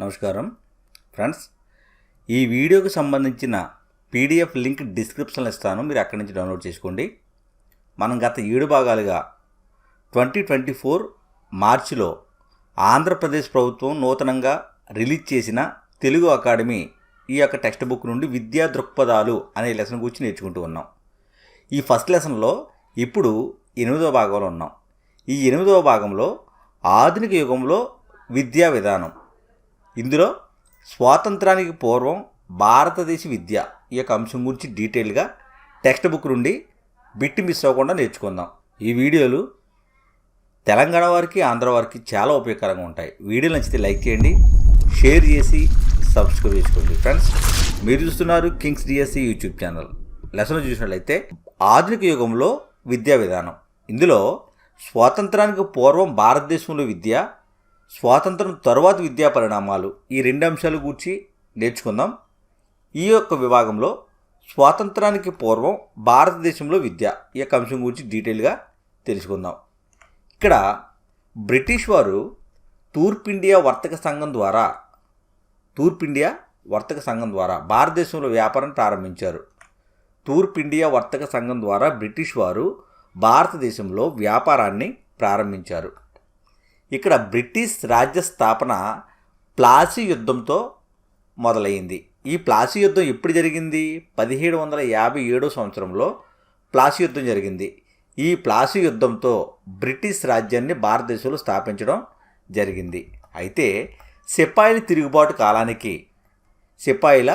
నమస్కారం. ఫ్రెండ్స్ ఈ వీడియోకి సంబంధించిన పీడిఎఫ్ లింక్ డిస్క్రిప్షన్లో ఇస్తాను. మీరు అక్కడి నుంచి డౌన్లోడ్ చేసుకోండి. మనం గత ఏడు భాగాలుగా ట్వంటీ ట్వంటీ ఫోర్ మార్చిలో ఆంధ్రప్రదేశ్ ప్రభుత్వం నూతనంగా రిలీజ్ చేసిన తెలుగు అకాడమీ ఈ యొక్క టెక్స్ట్ బుక్ నుండి విద్యా దృక్పథాలు అనే లెసన్ గురించి నేర్చుకుంటూ ఉన్నాం. ఈ ఫస్ట్ లెసన్లో ఇప్పుడు ఎనిమిదవ భాగంలో ఉన్నాం. ఈ ఎనిమిదవ భాగంలో ఆధునిక యుగంలో విద్యా విధానం ఇందులో స్వాతంత్రానికి పూర్వం భారతదేశ విద్య ఈ యొక్క అంశం గురించి డీటెయిల్గా టెక్స్ట్ బుక్ నుండి బిట్టి మిస్ అవ్వకుండా నేర్చుకుందాం. ఈ వీడియోలు తెలంగాణ వారికి ఆంధ్ర వారికి చాలా ఉపయోగకరంగా ఉంటాయి. వీడియో నచ్చితే లైక్ చేయండి షేర్ చేసి సబ్స్క్రైబ్ చేసుకోండి. ఫ్రెండ్స్ మీరు చూస్తున్నారు kings DSC YouTube channel. Lesson చూసినట్లయితే ఆధునిక యుగంలో విద్యా విధానం. ఇందులో స్వాతంత్రానికి పూర్వం భారతదేశంలో విద్య స్వాతంత్రం తరువాత విద్యా పరిణామాలు ఈ రెండు అంశాల గురించి నేర్చుకుందాం. ఈ యొక్క విభాగంలో స్వాతంత్రానికి పూర్వం భారతదేశంలో విద్య ఈ యొక్క అంశం గురించి డీటెయిల్గా తెలుసుకుందాం. ఇక్కడ బ్రిటిష్ వారు తూర్పు ఇండియా వర్తక సంఘం ద్వారా తూర్పు ఇండియా వర్తక సంఘం ద్వారా భారతదేశంలో వ్యాపారం ప్రారంభించారు. తూర్పు ఇండియా వర్తక సంఘం ద్వారా బ్రిటిష్ వారు భారతదేశంలో వ్యాపారాన్ని ప్రారంభించారు. ఇక్కడ బ్రిటిష్ రాజ్య స్థాపన ప్లాసీ యుద్ధంతో మొదలైంది ఈ ప్లాసీ యుద్ధం ఎప్పుడు జరిగింది? పదిహేడు వందల యాభై ఏడో సంవత్సరంలో ప్లాసీ యుద్ధం జరిగింది. ఈ ప్లాసీ యుద్ధంతో బ్రిటిష్ రాజ్యాన్ని భారతదేశంలో స్థాపించడం జరిగింది. అయితే సిపాయిల తిరుగుబాటు కాలానికి సిపాయిల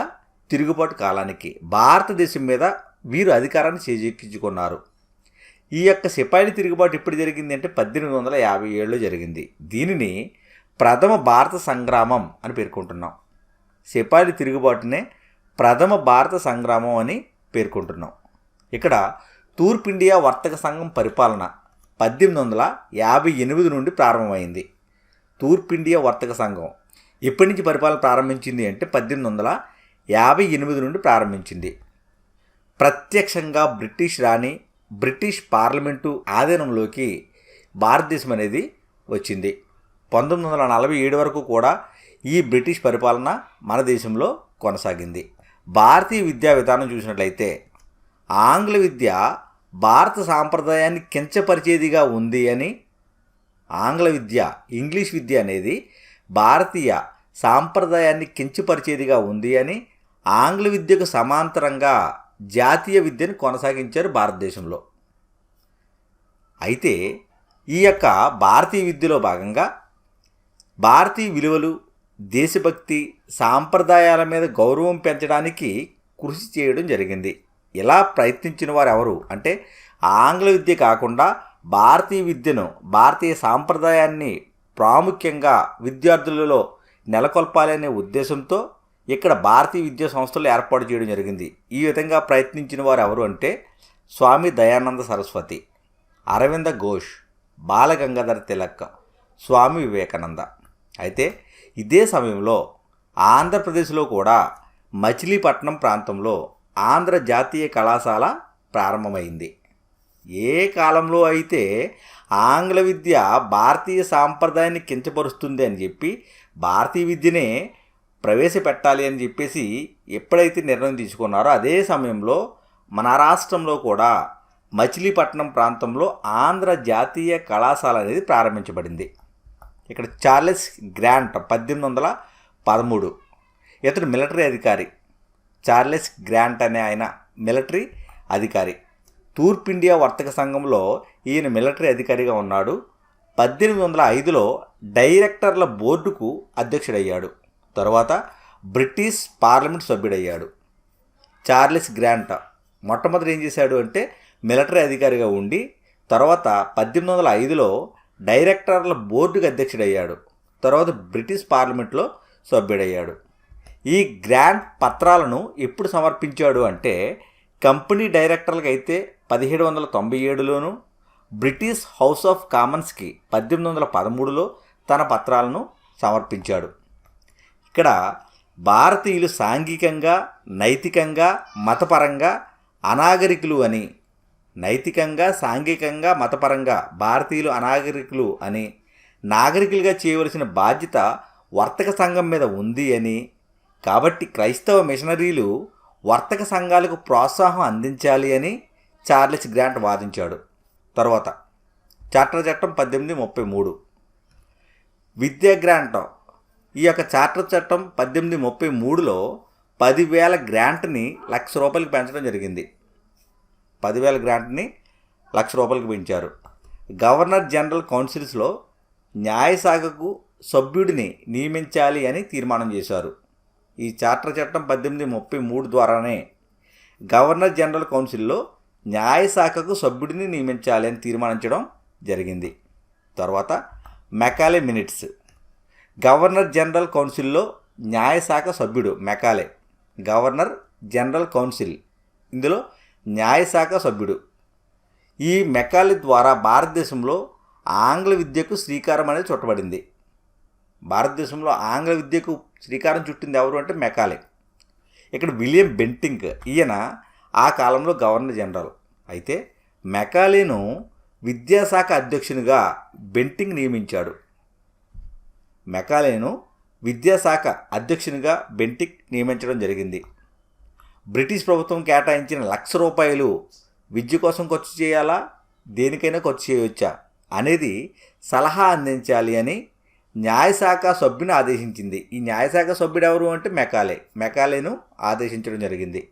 తిరుగుబాటు కాలానికి భారతదేశం మీద వీరు అధికారాన్ని చేజెక్కించుకున్నారు. ఈ యొక్క సిపాయిల తిరుగుబాటు ఎప్పుడు జరిగింది అంటే పద్దెనిమిది వందల యాభై ఏడులో జరిగింది. దీనిని ప్రథమ భారత సంగ్రామం అని పేర్కొంటున్నాం. సిపాయిల తిరుగుబాటునే ప్రథమ భారత సంగ్రామం అని పేర్కొంటున్నాం. ఇక్కడ తూర్పు ఇండియా వర్తక సంఘం పరిపాలన పద్దెనిమిది వందల యాభై ఎనిమిది నుండి ప్రారంభమైంది. తూర్పు ఇండియా వర్తక సంఘం ఎప్పటి నుంచి పరిపాలన ప్రారంభించింది అంటే పద్దెనిమిది వందల యాభై ఎనిమిది నుండి ప్రారంభించింది. ప్రత్యక్షంగా బ్రిటిష్ రాణి బ్రిటిష్ పార్లమెంటు ఆధీనంలోకి భారతదేశం అనేది వచ్చింది. పంతొమ్మిది వందల నలభై ఏడు వరకు కూడా ఈ బ్రిటిష్ పరిపాలన మన దేశంలో కొనసాగింది. భారతీయ విద్యా విధానం చూసినట్లయితే ఆంగ్ల విద్య భారత సాంప్రదాయాన్ని కించపరిచేదిగా ఉంది అని ఆంగ్ల విద్య ఇంగ్లీష్ విద్య అనేది భారతీయ సాంప్రదాయాన్ని కించపరిచేదిగా ఉంది అని ఆంగ్ల విద్యకు సమాంతరంగా జాతీయ విద్యను కొనసాగించారు భారతదేశంలో. అయితే ఈ యొక్క భారతీయ విద్యలో భాగంగా భారతీయ విలువలు దేశభక్తి సాంప్రదాయాల మీద గౌరవం పెంచడానికి కృషి చేయడం జరిగింది. ఇలా ప్రయత్నించిన వారు ఎవరు? అంటే ఆంగ్ల విద్య కాకుండా భారతీయ విద్యను భారతీయ సాంప్రదాయాన్ని ప్రాముఖ్యంగా విద్యార్థులలో నెలకొల్పాలనే ఉద్దేశంతో ఇక్కడ భారతీయ విద్యా సంస్థలు ఏర్పాటు చేయడం జరిగింది. ఈ విధంగా ప్రయత్నించిన వారు ఎవరు అంటే స్వామి దయానంద సరస్వతి అరవింద ఘోష్ బాలగంగాధర తిలక్ స్వామి వివేకానంద. అయితే ఇదే సమయంలో ఆంధ్రప్రదేశ్లో కూడా మచిలీపట్నం ప్రాంతంలో ఆంధ్ర జాతీయ కళాశాల ప్రారంభమైంది. ఏ కాలంలో అయితే ఆంగ్ల విద్య భారతీయ సాంప్రదాయాన్ని కించపరుస్తుంది అని చెప్పి భారతీయ విద్యనే ప్రవేశపెట్టాలి అని చెప్పేసి ఎప్పుడైతే నిర్ణయం తీసుకున్నారో అదే సమయంలో మన రాష్ట్రంలో కూడా మచిలీపట్నం ప్రాంతంలో ఆంధ్ర జాతీయ కళాశాల అనేది ప్రారంభించబడింది. ఇక్కడ చార్లెస్ గ్రాంట్ పద్దెనిమిది వందల పదమూడు. ఇతడు మిలిటరీ అధికారి. చార్లెస్ గ్రాంట్ అనే ఆయన మిలిటరీ అధికారి. తూర్పు ఇండియా వర్తక సంఘంలో ఈయన మిలిటరీ అధికారిగా ఉన్నాడు. పద్దెనిమిది వందల ఐదులో డైరెక్టర్ల బోర్డుకు అధ్యక్షుడయ్యాడు. తర్వాత బ్రిటిష్ పార్లమెంట్ సభ్యుడయ్యాడు. చార్లెస్ గ్రాంట్ మొట్టమొదటి ఏం చేశాడు అంటే మిలిటరీ అధికారిగా ఉండి తర్వాత పద్దెనిమిది వందల ఐదులో డైరెక్టర్ల బోర్డుకు అధ్యక్షుడయ్యాడు. తర్వాత బ్రిటిష్ పార్లమెంట్లో సభ్యుడయ్యాడు. ఈ గ్రాంట్ పత్రాలను ఎప్పుడు సమర్పించాడు అంటే కంపెనీ డైరెక్టర్లకు అయితే పదిహేడు వందల తొంభై ఏడులోను బ్రిటిష్ హౌస్ ఆఫ్ కామన్స్కి పద్దెనిమిది వందల పదమూడులో తన పత్రాలను సమర్పించాడు. ఇక్కడ భారతీయులు సాంఘికంగా నైతికంగా మతపరంగా అనాగరికులు అని నైతికంగా సాంఘికంగా మతపరంగా భారతీయులు అనాగరికులు అని నాగరికులుగా చేయవలసిన బాధ్యత వర్తక సంఘం మీద ఉంది అని కాబట్టి క్రైస్తవ మిషనరీలు వర్తక సంఘాలకు ప్రోత్సాహం అందించాలి అని చార్లెస్ గ్రాంట్ వాదించాడు. తర్వాత చార్టర్ చట్టం పద్దెనిమిది ముప్పై మూడు. విద్యా గ్రాంట్ ఈ యొక్క చార్టర్ చట్టం పద్దెనిమిది ముప్పై మూడులో పదివేల గ్రాంట్ని లక్ష రూపాయలకి పెంచడం జరిగింది. పదివేల గ్రాంట్ని లక్ష రూపాయలకి పెంచారు. గవర్నర్ జనరల్ కౌన్సిల్స్లో న్యాయశాఖకు సభ్యుడిని నియమించాలి అని తీర్మానం చేశారు. ఈ చార్టర్ చట్టం పద్దెనిమిది ముప్పై మూడు ద్వారానే గవర్నర్ జనరల్ కౌన్సిల్లో న్యాయశాఖకు సభ్యుడిని నియమించాలి అని తీర్మానించడం జరిగింది. తర్వాత మెకాలే మినిట్స్ గవర్నర్ జనరల్ కౌన్సిల్లో న్యాయశాఖ సభ్యుడు మెకాలే. Governor general council. ఇందులో న్యాయశాఖ సభ్యుడు. ఈ మెకాలే ద్వారా భారతదేశంలో ఆంగ్ల విద్యకు శ్రీకారం అనేది చుట్టబడింది. భారతదేశంలో ఆంగ్ల విద్యకు శ్రీకారం చుట్టింది ఎవరు అంటే మెకాలే. ఇక్కడ విలియం బెంటింక్ ఈయన ఆ కాలంలో గవర్నర్ జనరల్. అయితే మెకాలేను విద్యాశాఖ అధ్యక్షునిగా బెంటింగ్ నియమించాడు. మెకాలేను విద్యాశాఖ అధ్యక్షునిగా బెంటిక్ నియమించడం జరిగింది. బ్రిటిష్ ప్రభుత్వం కేటాయించిన లక్ష రూపాయలు విద్య కోసం ఖర్చు చేయాలా? దేనికైనా ఖర్చు చేయవచ్చా అనేది సలహా అందించాలి అని న్యాయశాఖ సభ్యుని ఆదేశించింది. ఈ న్యాయశాఖ సభ్యుడు ఎవరు అంటే మెకాలే. మెకాలేను ఆదేశించడం జరిగింది.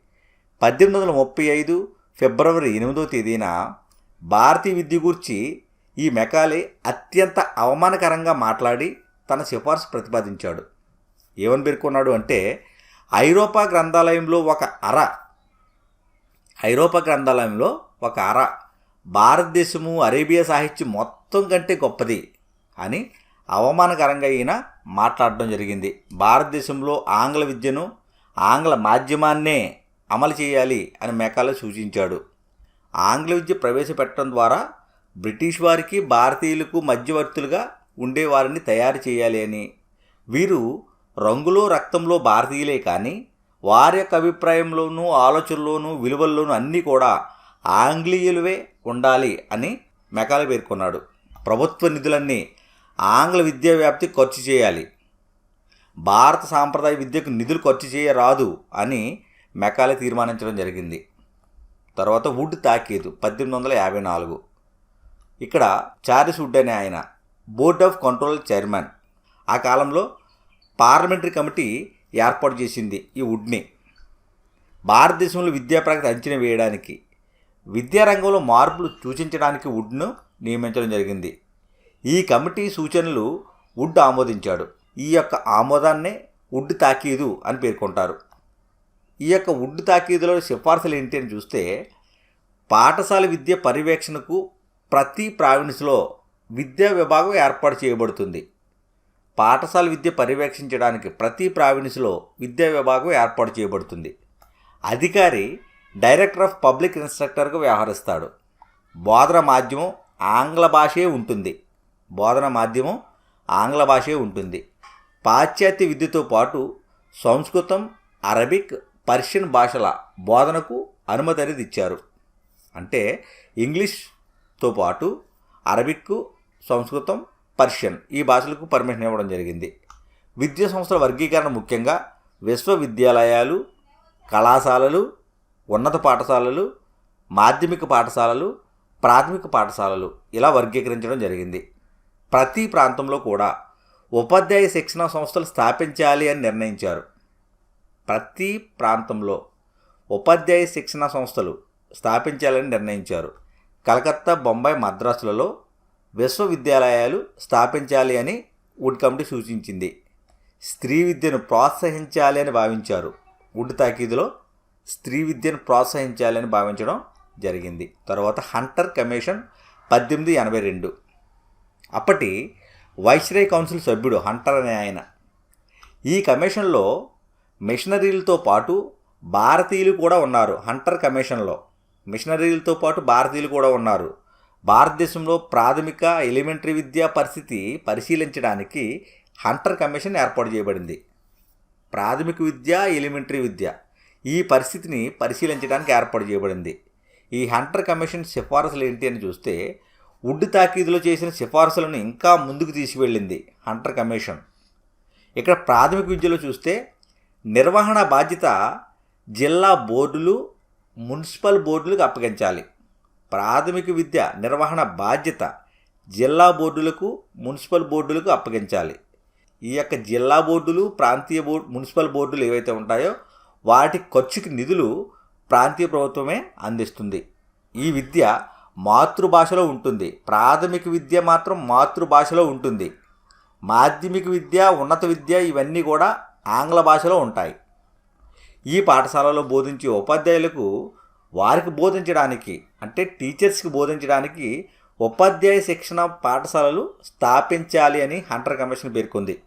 పద్దెనిమిది వందల ముప్పై ఐదు ఫిబ్రవరి ఎనిమిదో తేదీన భారతీయ విద్య గురించి ఈ మెకాలే అత్యంత అవమానకరంగా మాట్లాడి తన సిఫార్సు ప్రతిపాదించాడు. ఏమని పేర్కొన్నాడు అంటే ఐరోపా గ్రంథాలయంలో ఒక అర ఐరోపా గ్రంథాలయంలో ఒక అర భారతదేశము అరేబియా సాహిత్యం మొత్తం కంటే గొప్పది అని అవమానకరంగా ఈయన మాట్లాడడం జరిగింది. భారతదేశంలో ఆంగ్ల విద్యను ఆంగ్ల మాధ్యమాన్నే అమలు చేయాలి అని మేకాలో సూచించాడు. ఆంగ్ల విద్య ప్రవేశపెట్టడం ద్వారా బ్రిటిష్ వారికి భారతీయులకు మధ్యవర్తులుగా ఉండేవారిని తయారు చేయాలి అని. వీరు రంగులో రక్తంలో భారతీయులే కానీ వారి యొక్క అభిప్రాయంలోనూ ఆలోచనలోనూ విలువల్లోనూ అన్నీ కూడా ఆంగ్లేయులవే ఉండాలి అని మెకాలే పేర్కొన్నాడు. ప్రభుత్వ నిధులన్నీ ఆంగ్ల విద్యా వ్యాప్తి ఖర్చు చేయాలి. భారత సాంప్రదాయ విద్యకు నిధులు ఖర్చు చేయరాదు అని మెకాలే తీర్మానించడం జరిగింది. తర్వాత వుడ్ తాకీదు పద్దెనిమిది వందల యాభై నాలుగు. ఇక్కడ చారిస్ వుడ్ అనే ఆయన బోర్డ్ ఆఫ్ కంట్రోల్ చైర్మన్. ఆ కాలంలో పార్లమెంటరీ కమిటీ ఏర్పాటు చేసింది ఈ వుడ్ని భారతదేశంలో విద్యా ప్రగతి అంచనా వేయడానికి విద్యారంగంలో మార్పులు సూచించడానికి వుడ్ను నియమించడం జరిగింది. ఈ కమిటీ సూచనలు వుడ్ ఆమోదించాడు. ఈ యొక్క ఆమోదాన్నే వుడ్ తాకీదు అని పేర్కొంటారు. ఈ యొక్క వుడ్ తాకీదులో సిఫార్సులు ఏంటి అని చూస్తే పాఠశాల విద్య పర్యవేక్షణకు ప్రతి ప్రావిన్స్లో విద్యా విభాగం ఏర్పాటు చేయబడుతుంది. పాఠశాల విద్య పర్యవేక్షించడానికి ప్రతి ప్రావిన్స్లో విద్యా విభాగం ఏర్పాటు చేయబడుతుంది. అధికారి డైరెక్టర్ ఆఫ్ పబ్లిక్ ఇన్స్ట్రక్టర్గా వ్యవహరిస్తాడు. బోధన మాధ్యమం ఆంగ్ల భాషే ఉంటుంది. బోధన మాధ్యమం ఆంగ్ల భాషే ఉంటుంది. పాశ్చాత్య విద్యతో పాటు సంస్కృతం అరబిక్ పర్షియన్ భాషల బోధనకు అనుమతి అనేది ఇచ్చారు. అంటే ఇంగ్లీష్తో పాటు అరబిక్ సంస్కృతం పర్షియన్ ఈ భాషలకు పర్మిషన్ ఇవ్వడం జరిగింది. విద్యా సంస్థల వర్గీకరణ ముఖ్యంగా విశ్వవిద్యాలయాలు కళాశాలలు ఉన్నత పాఠశాలలు మాధ్యమిక పాఠశాలలు ప్రాథమిక పాఠశాలలు ఇలా వర్గీకరించడం జరిగింది. ప్రతి ప్రాంతంలో కూడా ఉపాధ్యాయ శిక్షణ సంస్థలు స్థాపించాలి అని నిర్ణయించారు. ప్రతి ప్రాంతంలో ఉపాధ్యాయ శిక్షణ సంస్థలు స్థాపించాలని నిర్ణయించారు. కలకత్తా బొంబాయి మద్రాసులలో విశ్వవిద్యాలయాలు స్థాపించాలి అని వుడ్ కమిటీ సూచించింది. స్త్రీ విద్యను ప్రోత్సహించాలి అని భావించారు. వుడ్ తాకీదులో స్త్రీ విద్యను ప్రోత్సహించాలి అని భావించడం జరిగింది. తర్వాత హంటర్ కమిషన్ పద్దెనిమిది ఎనభై రెండు. అప్పటి వైస్రాయ్ కౌన్సిల్ సభ్యుడు హంటర్ అనే ఆయన ఈ కమిషన్లో మిషనరీలతో పాటు భారతీయులు కూడా ఉన్నారు హంటర్ కమిషన్లో. మిషనరీలతో పాటు భారతీయులు కూడా ఉన్నారు. భారతదేశంలో ప్రాథమిక ఎలిమెంటరీ విద్యా పరిస్థితి పరిశీలించడానికి హంటర్ కమిషన్ ఏర్పాటు చేయబడింది. ప్రాథమిక విద్య ఎలిమెంటరీ విద్య ఈ పరిస్థితిని పరిశీలించడానికి ఏర్పాటు చేయబడింది. ఈ హంటర్ కమిషన్ సిఫారసులు ఏంటి అని చూస్తే ఉడ్డు తాకీదులో చేసిన సిఫారసులను ఇంకా ముందుకు తీసుకువెళ్ళింది హంటర్ కమిషన్. ఇక్కడ ప్రాథమిక విద్యలో చూస్తే నిర్వహణ బాధ్యత జిల్లా బోర్డులు మున్సిపల్ బోర్డులకు అప్పగించాలి. ప్రాథమిక విద్య నిర్వహణ బాధ్యత జిల్లా బోర్డులకు మున్సిపల్ బోర్డులకు అప్పగించాలి. ఈ యొక్క జిల్లా బోర్డులు ప్రాంతీయ బోర్డు మున్సిపల్ బోర్డులు ఏవైతే ఉంటాయో వాటి ఖర్చుకి నిధులు ప్రాంతీయ ప్రభుత్వమే అందిస్తుంది. ఈ విద్య మాతృభాషలో ఉంటుంది. ప్రాథమిక విద్య మాత్రం మాతృభాషలో ఉంటుంది. మాధ్యమిక విద్య ఉన్నత విద్య ఇవన్నీ కూడా ఆంగ్ల భాషలో ఉంటాయి. ఈ పాఠశాలలో బోధించే ఉపాధ్యాయులకు వారికి బోధించడానికి అంటే టీచర్స్కి బోధించడానికి ఉపాధ్యాయ శిక్షణ పాఠశాలలు స్థాపించాలి అని హంటర్ కమిషన్ పేర్కొంది.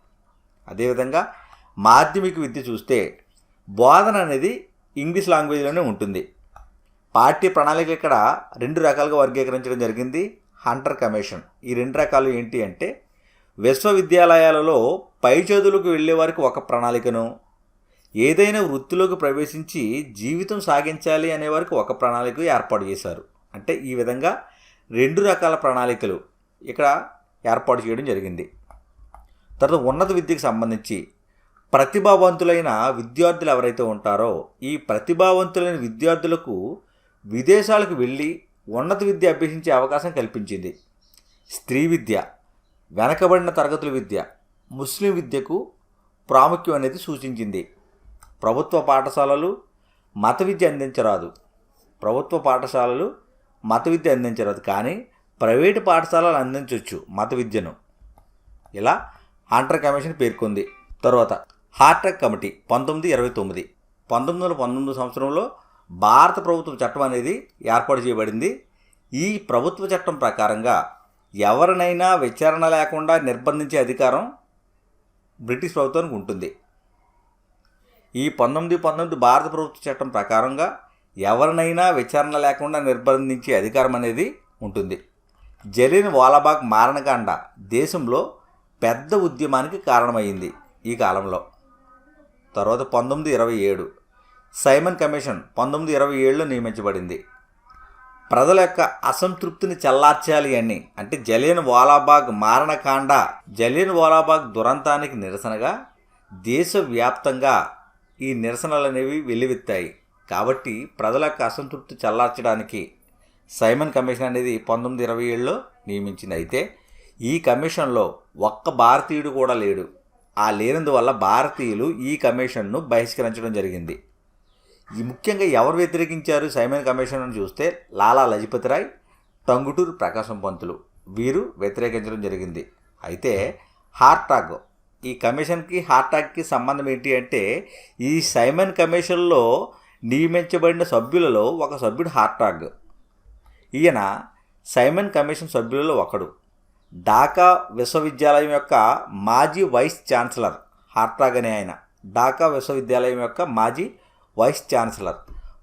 అదేవిధంగా మాధ్యమిక విద్య చూస్తే బోధన అనేది ఇంగ్లీష్ లాంగ్వేజ్లోనే ఉంటుంది. పార్టీ ప్రణాళిక ఇక్కడ రెండు రకాలుగా వర్గీకరించడం జరిగింది హంటర్ కమిషన్. ఈ రెండు రకాలు ఏంటి అంటే విశ్వవిద్యాలయాలలో పై చదువులకు వెళ్ళే వారికి ఒక ప్రణాళికను ఏదైనా వృత్తిలోకి ప్రవేశించి జీవితం సాగించాలి అనే వారికి ఒక ప్రణాళిక ఏర్పాటు చేశారు. అంటే ఈ విధంగా రెండు రకాల ప్రణాళికలు ఇక్కడ ఏర్పాటు చేయడం జరిగింది. తర్వాత ఉన్నత విద్యకు సంబంధించి ప్రతిభావంతులైన విద్యార్థులు ఎవరైతే ఉంటారో ఈ ప్రతిభావంతులైన విద్యార్థులకు విదేశాలకు వెళ్ళి ఉన్నత విద్య అభ్యసించే అవకాశం కల్పించింది. స్త్రీ విద్య వెనకబడిన తరగతుల విద్య ముస్లిం విద్యకు ప్రాముఖ్యం అనేది సూచించింది. ప్రభుత్వ పాఠశాలలు మత విద్య అందించరాదు. ప్రభుత్వ పాఠశాలలు మత విద్య అందించరాదు. కానీ ప్రైవేటు పాఠశాలలు అందించవచ్చు మత విద్యను. ఇలా హంటర్ కమిషన్ పేర్కొంది. తర్వాత హార్టెక్ కమిటీ పంతొమ్మిది ఇరవై తొమ్మిది. పంతొమ్మిది వందల పంతొమ్మిది సంవత్సరంలో భారత ప్రభుత్వ చట్టం అనేది ఏర్పాటు చేయబడింది. ఈ ప్రభుత్వ చట్టం ప్రకారంగా ఎవరినైనా విచారణ లేకుండా నిర్బంధించే అధికారం బ్రిటిష్ ప్రభుత్వానికి ఉంటుంది. ఈ పంతొమ్మిది పంతొమ్మిది భారత ప్రభుత్వ చట్టం ప్రకారంగా ఎవరినైనా విచారణ లేకుండా నిర్బంధించే అధికారం అనేది ఉంటుంది. జలియన్ వాలాబాగ్ మారణకాండ దేశంలో పెద్ద ఉద్యమానికి కారణమైంది ఈ కాలంలో. తర్వాత పంతొమ్మిది ఇరవై ఏడు సైమన్ కమిషన్ పంతొమ్మిది ఇరవై ఏడులో నియమించబడింది. ప్రజల యొక్క అసంతృప్తిని చల్లార్చాలి అని అంటే జలియన్ వాలాబాగ్ మారణకాండ జలియన్ వాలాబాగ్ దురంతానికి నిరసనగా దేశవ్యాప్తంగా ఈ నిరసనలు అనేవి వెల్లువెత్తాయి. కాబట్టి ప్రజల యొక్క అసంతృప్తి చల్లార్చడానికి సైమన్ కమిషన్ అనేది పంతొమ్మిది ఇరవై ఏడులో నియమించింది. అయితే ఈ కమిషన్లో ఒక్క భారతీయుడు కూడా లేడు. ఆ లేనందువల్ల భారతీయులు ఈ కమిషన్ను బహిష్కరించడం జరిగింది. ఈ ముఖ్యంగా ఎవరు వ్యతిరేకించారు సైమన్ కమిషన్ అని చూస్తే లాలా లజపతి రాయ్ టంగుటూరు ప్రకాశం పంతులు వీరు వ్యతిరేకించడం జరిగింది. అయితే హార్టాగ్ ఈ కమిషన్కి హార్టాగ్కి సంబంధం ఏంటి అంటే ఈ సైమన్ కమిషన్లో నియమించబడిన సభ్యులలో ఒక సభ్యుడు హార్టాగ్ ఈయన సైమన్ కమిషన్ సభ్యులలో ఒకడు. ఢాకా విశ్వవిద్యాలయం యొక్క మాజీ వైస్ ఛాన్సలర్. హార్టాగ్ అనే ఆయన. ఢాకా విశ్వవిద్యాలయం యొక్క మాజీ వైస్ ఛాన్సలర్.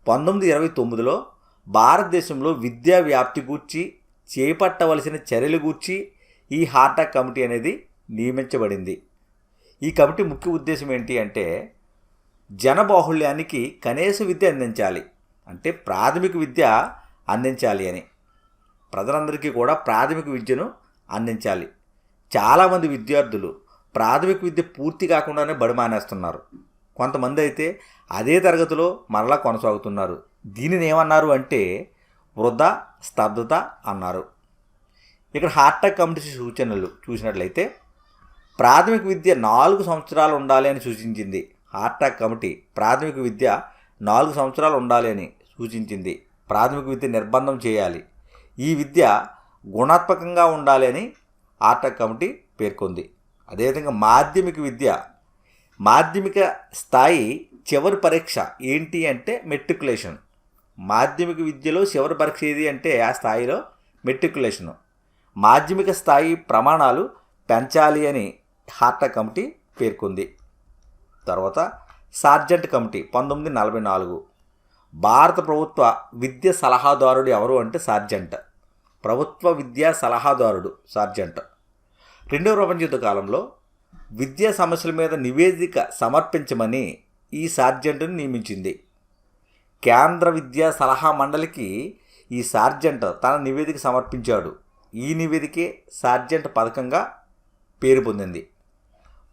పంతొమ్మిది ఇరవై తొమ్మిదిలో భారతదేశంలో విద్యా వ్యాప్తి గూర్చి చేపట్టవలసిన చర్యలు గూర్చి ఈ హార్టాగ్ కమిటీ అనేది నియమించబడింది. ఈ కమిటీ ముఖ్య ఉద్దేశం ఏంటి అంటే జనబాహుళ్యానికి కనీస విద్య అందించాలి. అంటే ప్రాథమిక విద్య అందించాలి అని. ప్రజలందరికీ కూడా ప్రాథమిక విద్యను అందించాలి. చాలామంది విద్యార్థులు ప్రాథమిక విద్య పూర్తి కాకుండానే బడి మానేస్తున్నారు కొంతమంది అయితే అదే తరగతిలో మరలా కొనసాగుతున్నారు. దీనిని ఏమన్నారు అంటే వృధా స్తబ్దత అన్నారు. ఇక్కడ హార్టాగ్ కమిటీ సూచనలు చూసినట్లయితే ప్రాథమిక విద్య నాలుగు సంవత్సరాలు ఉండాలి అని సూచించింది. హార్టాక్ కమిటీ ప్రాథమిక విద్య నాలుగు సంవత్సరాలు ఉండాలి అని సూచించింది. ప్రాథమిక విద్య నిర్బంధం చేయాలి. ఈ విద్య గుణాత్మకంగా ఉండాలి అని హార్టాగ్ కమిటీ పేర్కొంది. అదేవిధంగా మాధ్యమిక విద్య మాధ్యమిక స్థాయి చివరి పరీక్ష ఏంటి అంటే మెట్రికులేషన్ మాధ్యమిక విద్యలో చివరి పరీక్ష ఏది అంటే ఆ స్థాయిలో మెట్రికులేషను మాధ్యమిక స్థాయి ప్రమాణాలు పెంచాలి అని టాటా కమిటీ పేర్కొంది. తర్వాత సార్జెంట్ కమిటీ పంతొమ్మిది నలభై నాలుగు. భారత ప్రభుత్వ విద్య సలహాదారుడు ఎవరు అంటే సార్జెంట్. ప్రభుత్వ విద్యా సలహాదారుడు సార్జెంట్. రెండవ ప్రపంచ యుద్ధ కాలంలో విద్యా సమస్యల మీద నివేదిక సమర్పించమని ఈ సార్జెంట్ను నియమించింది. కేంద్ర విద్యా సలహా మండలికి ఈ సార్జెంట్ తన నివేదిక సమర్పించాడు. ఈ నివేదికే సార్జెంట్ పథకంగా పేరు పొందింది.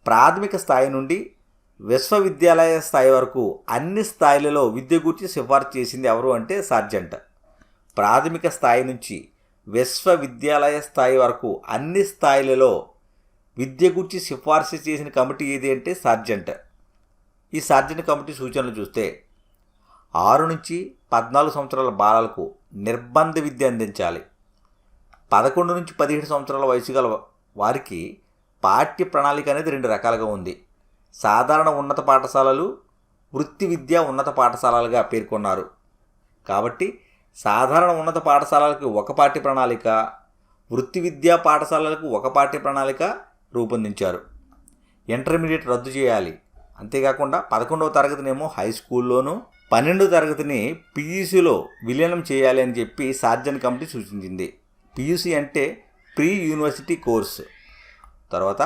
ప్రాథమిక స్థాయి నుండి విశ్వవిద్యాలయ స్థాయి వరకు అన్ని స్థాయిలలో విద్య గురించి సిఫార్సు చేసింది ఎవరు అంటే సార్జెంట్. ప్రాథమిక స్థాయి నుంచి విశ్వవిద్యాలయ స్థాయి వరకు అన్ని స్థాయిలలో విద్య గురించి సిఫార్సు చేసిన కమిటీ ఏది అంటే సార్జెంట్. ఈ సార్జెంట్ కమిటీ సూచనలు చూస్తే ఆరు నుంచి పద్నాలుగు సంవత్సరాల బాలలకు నిర్బంధ విద్య అందించాలి. పదకొండు నుంచి పదిహేడు సంవత్సరాల వయసు గల వారికి పాఠ్య ప్రణాళిక అనేది రెండు రకాలుగా ఉంది. సాధారణ ఉన్నత పాఠశాలలు వృత్తి విద్యా ఉన్నత పాఠశాలలుగా పేర్కొన్నారు. కాబట్టి సాధారణ ఉన్నత పాఠశాలలకు ఒక పాఠ్య ప్రణాళిక వృత్తి విద్యా పాఠశాలలకు ఒక పాఠ్య ప్రణాళిక రూపొందించారు. ఇంటర్మీడియట్ రద్దు చేయాలి. అంతేకాకుండా పదకొండవ తరగతినేమో హై స్కూల్లోనూ పన్నెండవ తరగతిని పీయూసీలో విలీనం చేయాలి అని చెప్పి సార్జన్ కమిటీ సూచించింది. పీయూసీ అంటే ప్రీ యూనివర్సిటీ కోర్సు. తర్వాత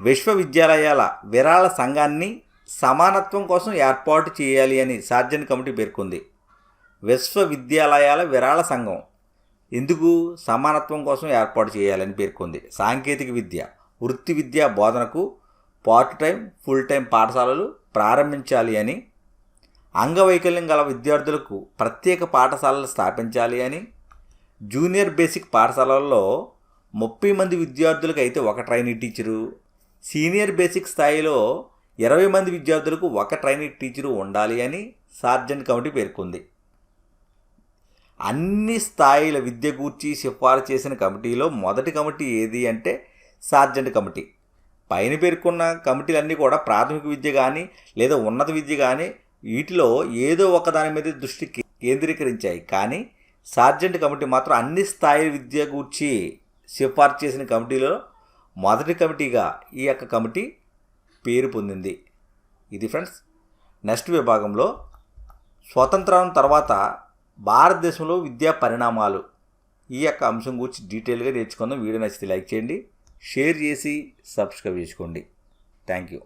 విశ్వవిద్యాలయాల విరాళ సంఘాన్ని సమానత్వం కోసం ఏర్పాటు చేయాలి అని సార్జన్ కమిటీ పేర్కొంది. విశ్వవిద్యాలయాల విరాళ సంఘం ఎందుకు సమానత్వం కోసం ఏర్పాటు చేయాలని పేర్కొంది. సాంకేతిక విద్య వృత్తి విద్యా బోధనకు పార్ట్ టైం ఫుల్ టైం పాఠశాలలు ప్రారంభించాలి అని అంగవైకల్యం గల విద్యార్థులకు ప్రత్యేక పాఠశాలలు స్థాపించాలి అని జూనియర్ బేసిక్ పాఠశాలల్లో ముప్పై మంది విద్యార్థులకు అయితే ఒక ట్రైనింగ్ టీచరు. సీనియర్ బేసిక్ స్థాయిలో ఇరవై మంది విద్యార్థులకు ఒక ట్రైనింగ్ టీచరు ఉండాలి అని సార్జెంట్ కమిటీ పేర్కొంది. అన్ని స్థాయిల విద్య గూర్చి సిఫారసు చేసిన కమిటీలో మొదటి కమిటీ ఏది అంటే సార్జెంట్ కమిటీ. పైన పేర్కొన్న కమిటీలన్నీ కూడా ప్రాథమిక విద్య కానీ లేదా ఉన్నత విద్య కానీ వీటిలో ఏదో ఒక దాని మీద దృష్టి కేంద్రీకరించాయి. కానీ సార్జెంట్ కమిటీ మాత్రం అన్ని స్థాయి విద్య గూర్చి సిఫార్సు చేసిన కమిటీలో మొదటి కమిటీగా ఈ యొక్క కమిటీ పేరు పొందింది. ఇది ఫ్రెండ్స్ నెక్స్ట్ విభాగంలో స్వతంత్రం తర్వాత భారతదేశంలో విద్యా పరిణామాలు. ఈ యొక్క అంశం గురించి డీటెయిల్గా నేర్చుకుందాం. వీడియో నచ్చితే లైక్ చేయండి షేర్ చేసి సబ్స్క్రైబ్ చేసుకోండి. Thank you